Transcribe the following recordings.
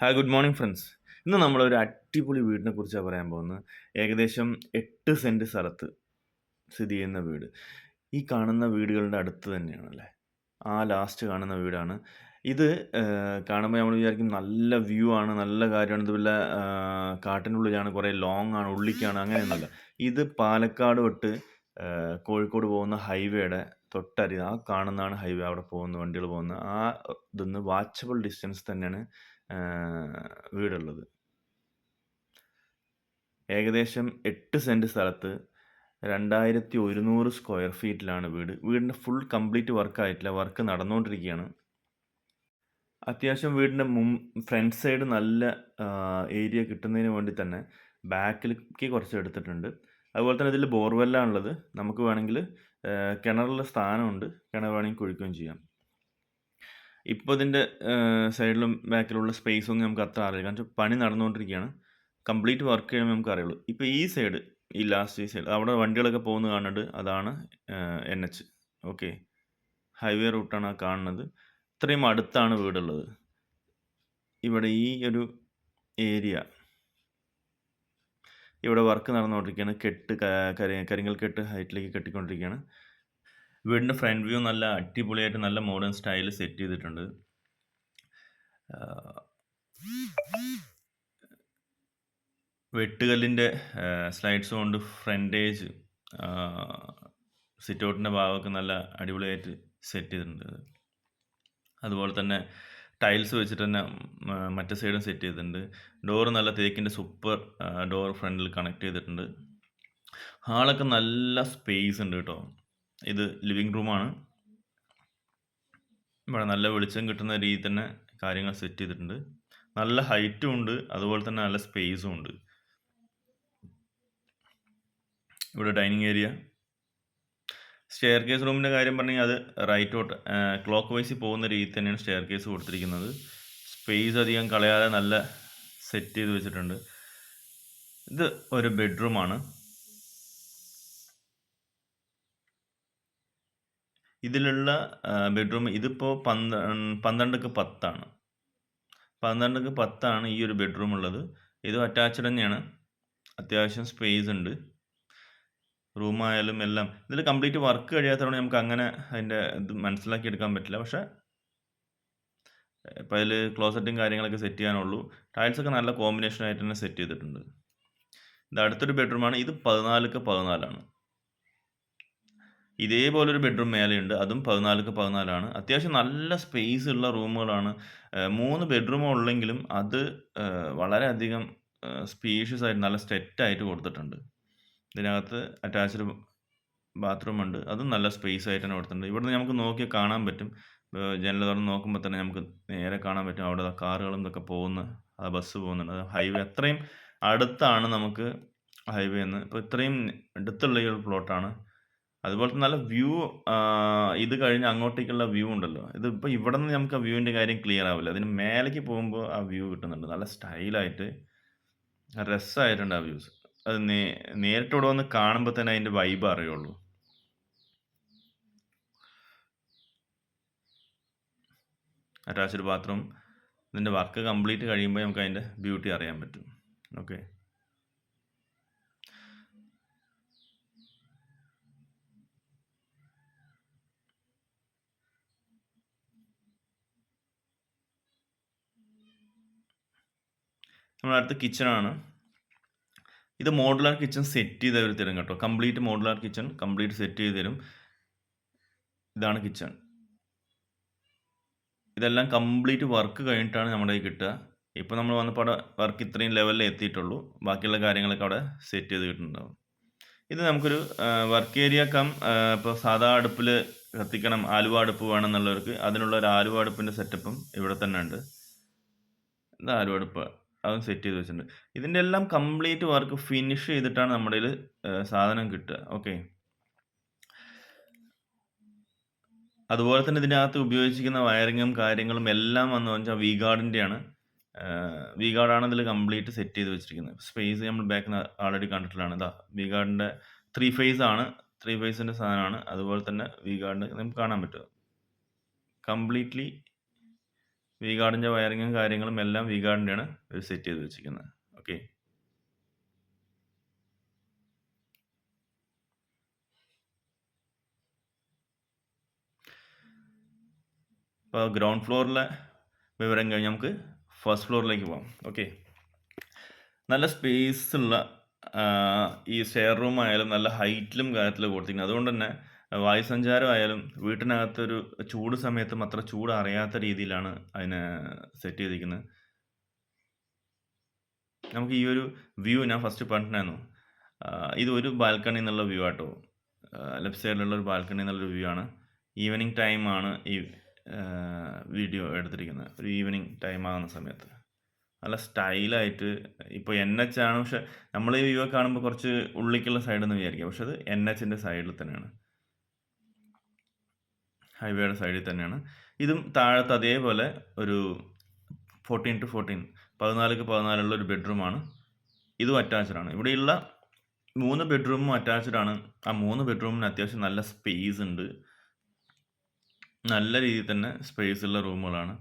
Hi good morning friends ഇന്ന് നമ്മളൊരു അടിപൊളി വീടിനെ കുറിച്ചാണ് പറയാൻ പോകുന്നത്. ഏകദേശം എട്ട് സെന്റ് സ്ഥലത്ത് സ്ഥിതി ചെയ്യുന്ന വീട്. ഈ കാണുന്ന വീടുകളുടെ അടുത്ത് തന്നെയാണല്ലേ? ആ ലാസ്റ്റ് കാണുന്ന വീടാണ്. ഇത് കാണുമ്പോൾ നമ്മൾ വിചാരിക്കും നല്ല വ്യൂ ആണ് നല്ല കാര്യമാണ്. ഇത് വല്ല കാട്ടിനുള്ളിലാണ് കുറേ ലോങ് ആണ് ഉള്ളിക്കാണ് അങ്ങനെയൊന്നുമല്ല. ഇത് പാലക്കാട് തൊട്ട് കോഴിക്കോട് പോകുന്ന ഹൈവേയുടെ തൊട്ടരി ആ കാണുന്നതാണ് ഹൈവേ അവിടെ പോകുന്ന വണ്ടികൾ പോകുന്ന ആ ഇതൊന്ന് വാച്ചബിൾ ഡിസ്റ്റൻസ് തന്നെയാണ്. വീടുള്ളത്. ഏകദേശം എട്ട് സെന്റ് സ്ഥലത്ത് രണ്ടായിരത്തി ഒരുന്നൂറ് സ്ക്വയർ ഫീറ്റിലാണ് വീട്. വീടിന്റെ ഫുൾ കംപ്ലീറ്റ് വർക്ക് ആയിട്ടില്ല വർക്ക് നടന്നുകൊണ്ടിരിക്കുകയാണ് അത്യാവശ്യം വീടിന്റെ മും ഫ്രണ്ട് സൈഡ് നല്ല ഏരിയ കിട്ടുന്നതിന് വേണ്ടി തന്നെ ബാക്കിലേക്ക് കുറച്ച് എടുത്തിട്ടുണ്ട്. അതുപോലെ തന്നെ ഇതിൽ ബോർവെല്ലാണുള്ളത്. നമുക്ക് വേണമെങ്കിൽ കിണറിലെ സ്ഥാനമുണ്ട്. കിണർ വേണമെങ്കിൽ കുഴിക്കുകയും ചെയ്യാം. ഇപ്പോൾ ഇതിന്റെ സൈഡിലും ബാക്കിലുള്ള സ്പേസൊന്നും നമുക്ക് അത്ര അറിയില്ല. കാരണം പണി നടന്നുകൊണ്ടിരിക്കുകയാണ് കംപ്ലീറ്റ് വർക്ക് ചെയ്യുമ്പോൾ നമുക്ക് അറിയുള്ളൂ. ഇപ്പോൾ ഈ സൈഡ് ഈ ലാസ്റ്റ് ഈ സൈഡ് അവിടെ വണ്ടികളൊക്കെ പോകുന്നത് കാണുന്നുണ്ട്. അതാണ് എൻ എച്ച് ഓക്കെ ഹൈവേ റൂട്ടാണ് കാണുന്നത്. ഇത്രയും അടുത്താണ് വീടുള്ളത്. ഇവിടെ ഈ ഒരു ഏരിയ ഇവിടെ വർക്ക് നടന്നുകൊണ്ടിരിക്കുകയാണ്. കെട്ട് കരിങ്ങൽ കെട്ട് ഹൈറ്റിലേക്ക് കെട്ടിക്കൊണ്ടിരിക്കുകയാണ്. വീടിന്റെ ഫ്രണ്ട് വ്യൂ നല്ല അടിപൊളിയായിട്ട് നല്ല മോഡേൺ സ്റ്റൈൽ സെറ്റ് ചെയ്തിട്ടുണ്ട്. വെട്ടുകല്ലിന്റെ സ്ലൈഡ്സ് കൊണ്ട് ഫ്രണ്ടേജ് സിറ്റ് ഔട്ടിന്റെ ഭാഗമൊക്കെ നല്ല അടിപൊളിയായിട്ട് സെറ്റ് ചെയ്തിട്ടുണ്ട്. അതുപോലെ തന്നെ ടൈൽസ് വെച്ചിട്ട് തന്നെ മറ്റേ സൈഡും സെറ്റ് ചെയ്തിട്ടുണ്ട്. ഡോർ നല്ല തേക്കിന്റെ സൂപ്പർ ഡോർ ഫ്രണ്ടിൽ കണക്ട് ചെയ്തിട്ടുണ്ട്. ഹാളൊക്കെ നല്ല സ്പേസ് ഉണ്ട് കേട്ടോ. ഇത് ലിവിങ് റൂമാണ്. ഇവിടെ നല്ല വെളിച്ചം കിട്ടുന്ന രീതിയിൽ തന്നെ കാര്യങ്ങൾ സെറ്റ് ചെയ്തിട്ടുണ്ട്. നല്ല ഹൈറ്റും ഉണ്ട് അതുപോലെ തന്നെ നല്ല സ്പേസും ഉണ്ട്. ഇവിടെ ഡൈനിങ് ഏരിയ സ്റ്റെയർ കേസ് റൂമിന്റെ കാര്യം പറഞ്ഞാൽ അത് റൈറ്റോട്ട് ക്ലോക്ക് വൈസിൽ പോകുന്ന രീതിയിൽ തന്നെയാണ് സ്റ്റെയർ കേസ് കൊടുത്തിരിക്കുന്നത്. സ്പേസ് അധികം കളയാതെ നല്ല സെറ്റ് ചെയ്ത് വെച്ചിട്ടുണ്ട്. ഇത് ഒരു ബെഡ്റൂമാണ് ഇതിലുള്ള ബെഡ്റൂം ഇതിപ്പോൾ പന്ത്ര പന്ത്രണ്ടക്ക് പത്താണ്. പന്ത്രണ്ടക്ക് പത്താണ് ഈ ഒരു ബെഡ്റൂം ഉള്ളത്. ഇത് അറ്റാച്ച്ഡ് തന്നെയാണ്. അത്യാവശ്യം സ്പേസ് ഉണ്ട്. റൂമായാലും എല്ലാം. ഇതിൽ കംപ്ലീറ്റ് വർക്ക് കഴിയാത്തതുകൊണ്ട് നമുക്ക് അങ്ങനെ അതിന്റെ ഇത് മനസ്സിലാക്കി എടുക്കാൻ പറ്റില്ല. പക്ഷേ ഇപ്പം അതിൽ ക്ലോസറ്റും കാര്യങ്ങളൊക്കെ സെറ്റ് ചെയ്യാനുള്ളൂ. ടൈൽസൊക്കെ നല്ല കോമ്പിനേഷൻ ആയിട്ട് തന്നെ സെറ്റ് ചെയ്തിട്ടുണ്ട്. ഇത് അടുത്തൊരു ബെഡ്റൂമാണ് ഇത് പതിനാലുക്ക് പതിനാലാണ്. ഇതേപോലൊരു ബെഡ്റൂം മേലെയുണ്ട്. അതും പതിനാലുക്ക് പതിനാലാണ്. അത്യാവശ്യം നല്ല സ്പേസ് ഉള്ള റൂമുകളാണ്. മൂന്ന് ബെഡ്റൂം ഉള്ളെങ്കിലും അത് വളരെയധികം സ്പീഷ്യസ് ആയിട്ട് നല്ല ആയിട്ട് കൊടുത്തിട്ടുണ്ട്. ഇതിനകത്ത് അറ്റാച്ച്ഡ് ബാത്റൂം ഉണ്ട്. അതും നല്ല സ്പേസ് ആയിട്ട് തന്നെ കൊടുത്തിട്ടുണ്ട്. ഇവിടുന്ന് നമുക്ക് നോക്കിയാൽ കാണാൻ പറ്റും. ജനൽ തുറന്ന് നോക്കുമ്പോൾ തന്നെ നമുക്ക് നേരെ കാണാൻ പറ്റും. അവിടെ കാറുകളും ഇതൊക്കെ പോകുന്ന ആ ബസ് പോകുന്നുണ്ട്. ഹൈവേ അത്രയും അടുത്താണ് നമുക്ക് ഹൈവേ എന്ന്. ഇപ്പോൾ ഇത്രയും അടുത്തുള്ള ഈ ഒരു പ്ലോട്ടാണ് അതുപോലെ തന്നെ നല്ല വ്യൂ ഇത് കഴിഞ്ഞ് അങ്ങോട്ടേക്കുള്ള വ്യൂ ഉണ്ടല്ലോ. ഇത് ഇപ്പോൾ ഇവിടെ നിന്ന് നമുക്ക് ആ വ്യൂവിന്റെ കാര്യം ക്ലിയർ ആവില്ല. അതിന് മേലേക്ക് പോകുമ്പോൾ ആ വ്യൂ കിട്ടുന്നുണ്ട്. നല്ല സ്റ്റൈലായിട്ട് രസമായിട്ടുണ്ട് ആ വ്യൂസ് അത് നേ നേരിട്ട് ഇവിടെ വന്ന് കാണുമ്പോൾ തന്നെ അതിന്റെ വൈബ് അറിയുള്ളൂ. അറ്റാച്ച്ഡ് ബാത്റൂം ഇതിന്റെ വർക്ക് കംപ്ലീറ്റ് കഴിയുമ്പോൾ നമുക്ക് അതിന്റെ ബ്യൂട്ടി അറിയാൻ പറ്റും. ഓക്കെ നമ്മളടുത്ത കിച്ചണാണ് ഇത് മോഡുലാർ കിച്ചൺ സെറ്റ് ചെയ്ത് അവർ തരും കേട്ടോ. Complete modular kitchen complete set ചെയ്ത് തരും. ഇതാണ് കിച്ചൺ ഇതെല്ലാം കംപ്ലീറ്റ് വർക്ക് കഴിഞ്ഞിട്ടാണ് നമ്മുടെ കയ്യിൽ കിട്ടുക. ഇപ്പോൾ നമ്മൾ വന്നപ്പോൾ അവിടെ വർക്ക് ഇത്രയും ലെവലിൽ എത്തിയിട്ടുള്ളൂ. ബാക്കിയുള്ള കാര്യങ്ങളൊക്കെ അവിടെ സെറ്റ് ചെയ്ത് കിട്ടുന്നുണ്ടാവും. ഇത് നമുക്കൊരു വർക്ക് ഏരിയ കം ഇപ്പോൾ സാധാ അടുപ്പിൽ കത്തിക്കണം ആലുവ അടുപ്പ് വേണമെന്നുള്ളവർക്ക് അതിനുള്ള ഒരു ആലുവ അടുപ്പിന്റെ സെറ്റപ്പും ഇവിടെ തന്നെ ഉണ്ട്. ഇത് ആലുവ അടുപ്പ് അതും സെറ്റ് ചെയ്ത് വെച്ചിട്ടുണ്ട്. ഇതിന്റെ എല്ലാം കംപ്ലീറ്റ് വർക്ക് ഫിനിഷ് ചെയ്തിട്ടാണ് നമ്മുടെ സാധനം കിട്ടുക. ഓക്കെ. അതുപോലെ തന്നെ ഇതിനകത്ത് ഉപയോഗിച്ചിരിക്കുന്ന വയറിങ്ങും കാര്യങ്ങളും എല്ലാം വന്നു വെച്ചാൽ വി ഗാർഡിന്റെയാണ് വി ഗാർഡാണ് ഇതിൽ കംപ്ലീറ്റ് സെറ്റ് ചെയ്ത് വെച്ചിരിക്കുന്നത്. സ്പേസ് നമ്മൾ ബാക്കിൽ ആൾറെഡി കണ്ടിട്ടുള്ളതാണ്. ഇതാ വി ഗാർഡിന്റെ ത്രീ ഫേസ് ആണ്. ത്രീ ഫേസിന്റെ സാധനമാണ്. അതുപോലെ തന്നെ വി ഗാർഡ് നമുക്ക് കാണാൻ പറ്റും കംപ്ലീറ്റ്ലി വി ഗാർഡിന്റെ വയറിങ്ങും കാര്യങ്ങളും എല്ലാം വി ഗാർഡിന്റെയാണ് ഇവർ സെറ്റ് ചെയ്ത് വെച്ചിരിക്കുന്നത്. ഓക്കെ ഇപ്പോൾ ഗ്രൗണ്ട് ഫ്ലോറിലെ വിവരം കഴിഞ്ഞ് നമുക്ക് ഫസ്റ്റ് ഫ്ലോറിലേക്ക് പോകാം. ഓക്കെ നല്ല സ്പേസ് ഉള്ള ഈ സ്റ്റെയർ റൂം ആയാലും നല്ല ഹൈറ്റിലും കാര്യത്തിലും കൊടുത്തിരിക്കുന്നത്. അതുകൊണ്ട് തന്നെ വായുസഞ്ചാരം ആയാലും വീട്ടിനകത്തൊരു ചൂട് സമയത്തും അത്ര ചൂട് അറിയാത്ത രീതിയിലാണ് അതിനെ സെറ്റ് ചെയ്തിരിക്കുന്നത്. നമുക്ക് ഈ ഒരു വ്യൂ ഞാൻ ഫസ്റ്റ് പറഞ്ഞിട്ടുണ്ടായിരുന്നു. ഇത് ഒരു ബാൽക്കണി എന്നുള്ള വ്യൂ ആട്ടോ. ലെഫ്റ്റ് സൈഡിലുള്ള ഒരു ബാൽക്കണി എന്നുള്ളൊരു വ്യൂ ആണ്. ഈവനിങ് ടൈമാണ് ഈ വീഡിയോ എടുത്തിരിക്കുന്നത്. ഒരു ഈവനിങ് ടൈം ആകുന്ന സമയത്ത്. നല്ല സ്റ്റൈലായിട്ട് ഇപ്പോൾ എൻ എച്ച് ആണ്. പക്ഷെ നമ്മൾ ഈ വ്യൂ കാണുമ്പോൾ കുറച്ച് ഉള്ളിക്കുള്ള സൈഡെന്ന് വിചാരിക്കുക വിചാരിക്കാം. പക്ഷെ അത് എൻ എച്ചിന്റെ സൈഡിൽ തന്നെയാണ്. ഹൈവേയുടെ സൈഡിൽ തന്നെയാണ്. ഇതും താഴത്ത് അതേപോലെ ഒരു ഫോർട്ടീൻ ടു ഫോർട്ടീൻ പതിനാലിക്ക് പതിനാലുള്ള ഒരു ബെഡ്റൂമാണ് ഇതും അറ്റാച്ച്ഡ് ആണ്. ഇവിടെയുള്ള മൂന്ന് ബെഡ്റൂമും അറ്റാച്ച്ഡ് ആണ്. ആ മൂന്ന് ബെഡ്റൂമിന് അത്യാവശ്യം നല്ല സ്പേസ് ഉണ്ട്. നല്ല രീതിയിൽ തന്നെ സ്പേസ് ഉള്ള റൂമുകളാണ്.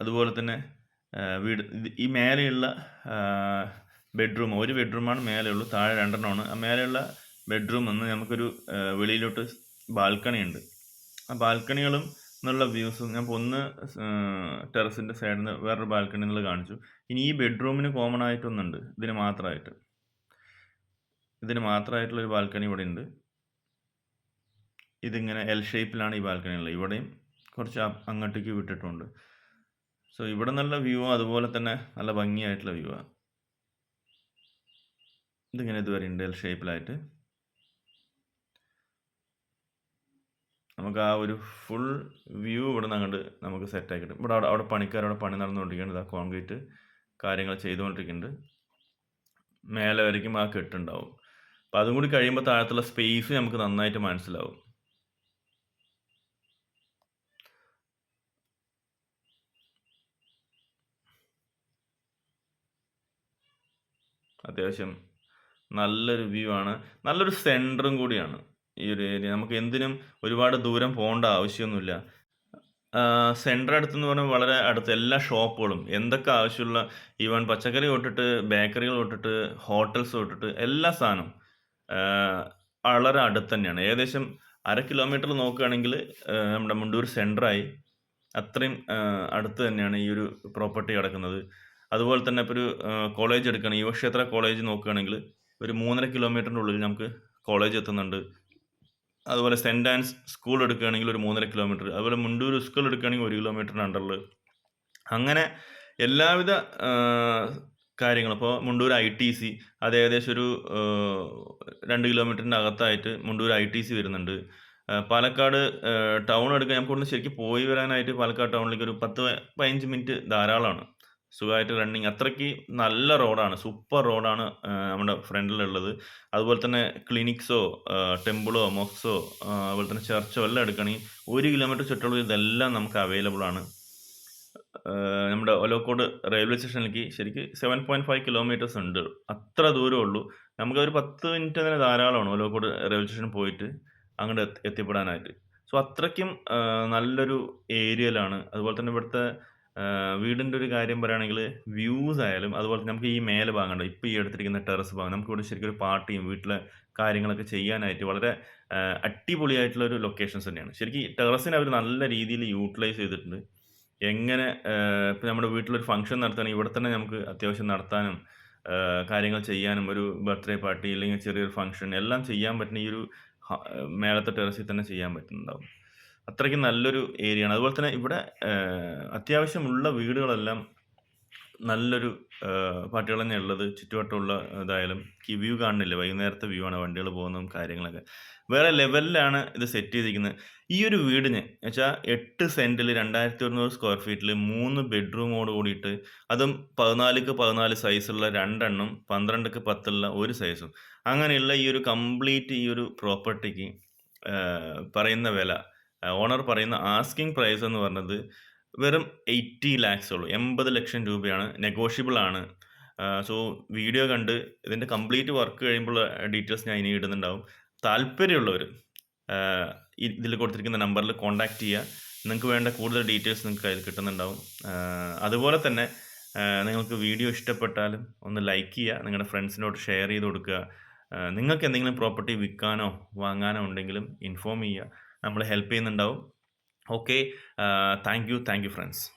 അതുപോലെ തന്നെ വീട് ഈ മേലെയുള്ള ബെഡ്റൂം ഒരു ബെഡ്റൂമാണ് മേലെയുള്ളൂ താഴെ രണ്ടെണ്ണമാണ് ആ മേലെയുള്ള ബെഡ്റൂം എന്ന് നമുക്കൊരു വെളിയിലോട്ട് ബാൽക്കണി ഉണ്ട്. ബാൽക്കണികളും എന്നുള്ള വ്യൂസും ഞാൻ ഒന്ന് ടെറസിന്റെ സൈഡിൽ നിന്ന് വേറൊരു ബാൽക്കണി നിന്ന് കാണിച്ചു. ഇനി ഈ ബെഡ്റൂമിന് കോമൺ ആയിട്ടൊന്നുണ്ട്. ഇതിന് മാത്രമായിട്ട്. ഇതിന് മാത്രമായിട്ടുള്ളൊരു ബാൽക്കണി ഇവിടെ ഉണ്ട്. ഇതിങ്ങനെ എൽ ഷേപ്പിലാണ് ഈ ബാൽക്കണി ഉള്ളത്. ഇവിടെയും കുറച്ച് അങ്ങോട്ടേക്ക് വിട്ടിട്ടുണ്ട്. സോ ഇവിടെ നല്ല വ്യൂ അതുപോലെ തന്നെ നല്ല ഭംഗിയായിട്ടുള്ള വ്യൂ ആണ് ഇതിങ്ങനെ ഇതുവരെ ഉണ്ട് എൽ ഷേപ്പിലായിട്ട് നമുക്ക് ആ ഒരു ഫുൾ വ്യൂ ഇവിടെ നിന്ന് അങ്ങോട്ട് നമുക്ക് സെറ്റ് ആക്കി കിട്ടും ഇവിടെ അവിടെ അവിടെ പണിക്കാരവിടെ പണി നടന്നുകൊണ്ടിരിക്കുന്നത് ആ കോൺക്രീറ്റ് കാര്യങ്ങൾ ചെയ്തുകൊണ്ടിരിക്കുന്നുണ്ട്. മേലെ വരയ്ക്കും ആ കെട്ടുണ്ടാവും. അപ്പോൾ അതും കൂടി കഴിയുമ്പോൾ താഴത്തുള്ള സ്പേസ് നമുക്ക് നന്നായിട്ട് മനസ്സിലാവും. അത്യാവശ്യം നല്ലൊരു വ്യൂ ആണ്. നല്ലൊരു സെന്ററും കൂടിയാണ്. ഈ ഒരു ഏരിയ നമുക്ക് എന്തിനും ഒരുപാട് ദൂരം പോകേണ്ട ആവശ്യമൊന്നുമില്ല. സെന്റർ അടുത്തെന്ന് പറഞ്ഞാൽ വളരെ അടുത്ത് എല്ലാ ഷോപ്പുകളും എന്തൊക്കെ ആവശ്യമുള്ള ഈവൻ പച്ചക്കറി തൊട്ടിട്ട് ബേക്കറികൾ തൊട്ടിട്ട് ഹോട്ടൽസ് തൊട്ടിട്ട് എല്ലാ സാധനവും വളരെ അടുത്ത് തന്നെയാണ്. ഏകദേശം അര കിലോമീറ്റർ നോക്കുകയാണെങ്കിൽ നമ്മുടെ മുണ്ടൂർ സെന്ററായി അത്രയും അടുത്ത് തന്നെയാണ് ഈ ഒരു പ്രോപ്പർട്ടി കിടക്കുന്നത്. അതുപോലെ തന്നെ ഇപ്പോൾ ഒരു കോളേജ് എടുക്കുകയാണെങ്കിൽ യുവക്ഷേത്ര കോളേജ് നോക്കുകയാണെങ്കിൽ ഒരു മൂന്നര കിലോമീറ്ററിന്റെ ഉള്ളിൽ നമുക്ക് കോളേജ് എത്തുന്നുണ്ട്. അതുപോലെ സെന്റ് ആൻസ് സ്കൂൾ എടുക്കുകയാണെങ്കിൽ ഒരു മൂന്നര കിലോമീറ്റർ അതുപോലെ മുണ്ടൂർ സ്കൂൾ എടുക്കുകയാണെങ്കിൽ ഒരു കിലോമീറ്ററിന് അണ്ടറിൽ അങ്ങനെ എല്ലാവിധ കാര്യങ്ങളും. ഇപ്പോൾ മുണ്ടൂർ ഐ ടി സി അത് ഏകദേശം ഒരു രണ്ട് കിലോമീറ്ററിന്റെ അകത്തായിട്ട് മുണ്ടൂർ ഐ ടി സി വരുന്നുണ്ട്. പാലക്കാട് ടൗൺ എടുക്കാൻ നമുക്ക് ശരിക്കും പോയി വരാനായിട്ട് പാലക്കാട് ടൗണിലേക്ക് ഒരു പത്ത് പതിനഞ്ച് മിനിറ്റ് ധാരാളമാണ്. സുഖമായിട്ട് റണ്ണിങ് അത്രയ്ക്ക് നല്ല റോഡാണ് സൂപ്പർ റോഡാണ് നമ്മുടെ ഫ്രണ്ടിലുള്ളത് അതുപോലെ തന്നെ ക്ലിനിക്സോ ടെമ്പിളോ മോക്സോ അതുപോലെ തന്നെ ചർച്ചോ എല്ലാം എടുക്കുകയാണെങ്കിൽ ഒരു കിലോമീറ്റർ ചുറ്റുള്ള ഇതെല്ലാം നമുക്ക് അവൈലബിൾ ആണ്. നമ്മുടെ ഒലോക്കോട് റെയിൽവേ സ്റ്റേഷനിലേക്ക് ശരിക്ക് സെവൻ പോയിന്റ് ഫൈവ് കിലോമീറ്റേഴ്സ് ഉണ്ട്. അത്ര ദൂരമേ ഉള്ളൂ. നമുക്ക് ഒരു പത്ത് മിനിറ്റ് തന്നെ ധാരാളമാണ് ഒലോക്കോട് റെയിൽവേ സ്റ്റേഷനിൽ പോയിട്ട് അങ്ങോട്ട് എത്തിപ്പെടാനായിട്ട്. സോ അത്രയ്ക്കും നല്ലൊരു ഏരിയയിലാണ് അതുപോലെ തന്നെ ഇവിടുത്തെ വീടിന്റെ ഒരു കാര്യം പറയുകയാണെങ്കിൽ വ്യൂസ് ആയാലും അതുപോലെ നമുക്ക് ഈ മേലെ ഭാഗമുണ്ട് ഇപ്പോൾ ഈ എടുത്തിരിക്കുന്ന ടെറസ് ഭാഗം നമുക്ക് ഇവിടെ ശരിക്കും ഒരു പാർട്ടിയും വീട്ടിലെ കാര്യങ്ങളൊക്കെ ചെയ്യാനായിട്ട് വളരെ അടിപൊളിയായിട്ടുള്ള ഒരു ലൊക്കേഷൻസ് തന്നെയാണ്. ശരിക്കും ഈ ടെറസിനെ അവർ നല്ല രീതിയിൽ യൂട്ടിലൈസ് ചെയ്തിട്ടുണ്ട്. എങ്ങനെ ഇപ്പോൾ നമ്മുടെ വീട്ടിലൊരു ഫംഗ്ഷൻ നടത്തുകയാണെങ്കിൽ ഇവിടെ തന്നെ നമുക്ക് അത്യാവശ്യം നടത്താനും കാര്യങ്ങൾ ചെയ്യാനും ഒരു ബർത്ത്ഡേ പാർട്ടി അല്ലെങ്കിൽ ചെറിയൊരു ഫംഗ്ഷൻ എല്ലാം ചെയ്യാൻ പറ്റുന്ന ഈ ഒരു മേളത്തെ ടെറസിൽ തന്നെ ചെയ്യാൻ പറ്റുന്നുണ്ടാവും. അത്രയ്ക്ക് നല്ലൊരു ഏരിയയാണ്. അതുപോലെ തന്നെ ഇവിടെ അത്യാവശ്യമുള്ള വീടുകളെല്ലാം നല്ലൊരു പാട്ടുകൾ തന്നെ ഉള്ളത്. ചുറ്റുവട്ടമുള്ള ഇതായാലും വ്യൂ കാണുന്നില്ല? വൈകുന്നേരത്തെ വ്യൂ ആണ് വണ്ടികൾ പോകുന്നതും കാര്യങ്ങളൊക്കെ. വേറെ ലെവലിലാണ് ഇത് സെറ്റ് ചെയ്തിരിക്കുന്നത്. ഈ ഒരു വീടിന് വെച്ചാൽ എട്ട് സെന്റിൽ രണ്ടായിരത്തി ഒരുന്നൂറ് സ്ക്വയർ ഫീറ്റിൽ മൂന്ന് ബെഡ്റൂമോട് കൂടിയിട്ട് അതും പതിനാലിക്ക് പതിനാല് സൈസുള്ള രണ്ടെണ്ണം പന്ത്രണ്ടക്ക് പത്തുള്ള ഒരു സൈസും. അങ്ങനെയുള്ള ഈ ഒരു കംപ്ലീറ്റ് ഈ ഒരു പ്രോപ്പർട്ടിക്ക് പറയുന്ന വില ഓണർ പറയുന്ന ആസ്കിങ് പ്രൈസ് എന്ന് പറഞ്ഞത് വെറും എയ്റ്റി ലാക്സ് ഉള്ളൂ എൺപത് ലക്ഷം രൂപയാണ് നെഗോഷ്യബിൾ ആണ് സോ വീഡിയോ കണ്ട് ഇതിന്റെ കംപ്ലീറ്റ് വർക്ക് കഴിയുമ്പോൾ ഡീറ്റെയിൽസ് ഞാൻ ഇനി ഇടുന്നുണ്ടാവും താല്പര്യമുള്ളവർ ഇതിൽ കൊടുത്തിരിക്കുന്ന നമ്പറിൽ കോൺടാക്റ്റ് ചെയ്യുക നിങ്ങൾക്ക് വേണ്ട കൂടുതൽ ഡീറ്റെയിൽസ് നിങ്ങൾക്ക് അതിൽ കിട്ടുന്നുണ്ടാവും. അതുപോലെ തന്നെ നിങ്ങൾക്ക് വീഡിയോ ഇഷ്ടപ്പെട്ടാലും ഒന്ന് ലൈക്ക് ചെയ്യുക. നിങ്ങളുടെ ഫ്രണ്ട്സിനോട് ഷെയർ ചെയ്ത് കൊടുക്കുക. നിങ്ങൾക്ക് എന്തെങ്കിലും പ്രോപ്പർട്ടി വിൽക്കാനോ വാങ്ങാനോ ഉണ്ടെങ്കിലും ഇൻഫോം ചെയ്യുക. നമ്മൾ ഹെൽപ്പ് ചെയ്യുന്നുണ്ടാവും. Okay. Thank you. Thank you friends.